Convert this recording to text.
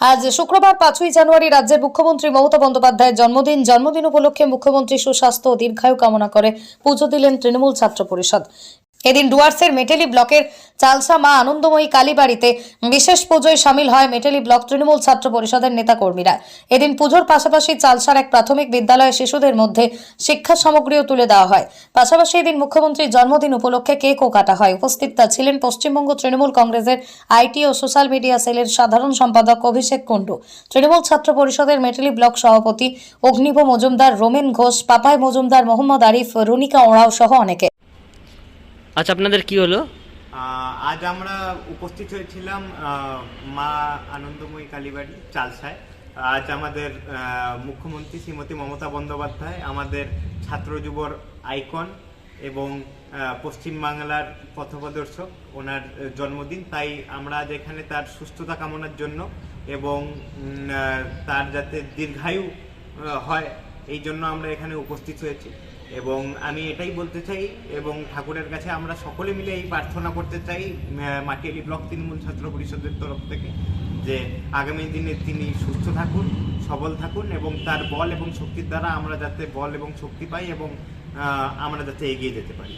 আজ শুক্রবার পাঁচই জানুয়ারি রাজ্যের মুখ্যমন্ত্রী মমতা বন্দ্যোপাধ্যায়ের জন্মদিন। জন্মদিন উপলক্ষে মুখ্যমন্ত্রী সুস্বাস্থ্য ও দীর্ঘায়ু কামনা করে পুজো দিলেন তৃণমূল ছাত্র পরিষদ। এদিন ডুয়ার্সের মেটেলি ব্লকের চালসা মা আনন্দময়ী কালীবাড়িতে বিশেষ পুজোয় সামিল হয় মেটেলি ব্লক তৃণমূল ছাত্র পরিষদের নেতাকর্মীরা। এদিন পুজোর পাশাপাশি চালসার এক প্রাথমিক বিদ্যালয়ে শিশুদের মধ্যে শিক্ষা সামগ্রীও তুলে দেওয়া হয়। পাশাপাশি এদিন মুখ্যমন্ত্রীর জন্মদিন উপলক্ষে কেকও কাটা হয়। উপস্থিত ছিলেন পশ্চিমবঙ্গ তৃণমূল কংগ্রেসের আইটি ও সোশ্যাল মিডিয়া সেলের সাধারণ সম্পাদক অভিষেক কুণ্ডু। তৃণমূল ছাত্র পরিষদের মেটেলি ব্লক সভাপতি অগ্নিভ মজুমদার, রোমেন ঘোষ, পাপাই মজুমদার, মোহাম্মদ আরিফ, রুনিকা ওঁড়াও সহ অনেকে। আচ্ছা আপনাদের কি হলো? আজ আমরা উপস্থিত হয়েছিলাম মা আনন্দময়ী কালীবাড়ি, চালসায়। আজ আমাদের মুখ্যমন্ত্রী শ্রীমতী মমতা বন্দ্যোপাধ্যায়, আমাদের ছাত্র যুবর আইকন এবং পশ্চিমবাংলার পথপ্রদর্শক, ওনার জন্মদিন। তাই আমরা আজ এখানে তার সুস্থতা কামনার জন্য এবং তার যাতে দীর্ঘায়ু হয় এই জন্য আমরা এখানে উপস্থিত হয়েছি। এবং আমি এটাই বলতে চাই, এবং ঠাকুরের কাছে আমরা সকলে মিলে এই প্রার্থনা করতে চাই মাটিয়ালি ব্লক তৃণমূল ছাত্র পরিষদের তরফ থেকে, যে আগামী দিনে তিনি সুস্থ থাকুন, সবল থাকুন, এবং তার বল এবং শক্তির দ্বারা আমরা যাতে বল এবং শক্তি পাই এবং আমরা যাতে এগিয়ে যেতে পারি।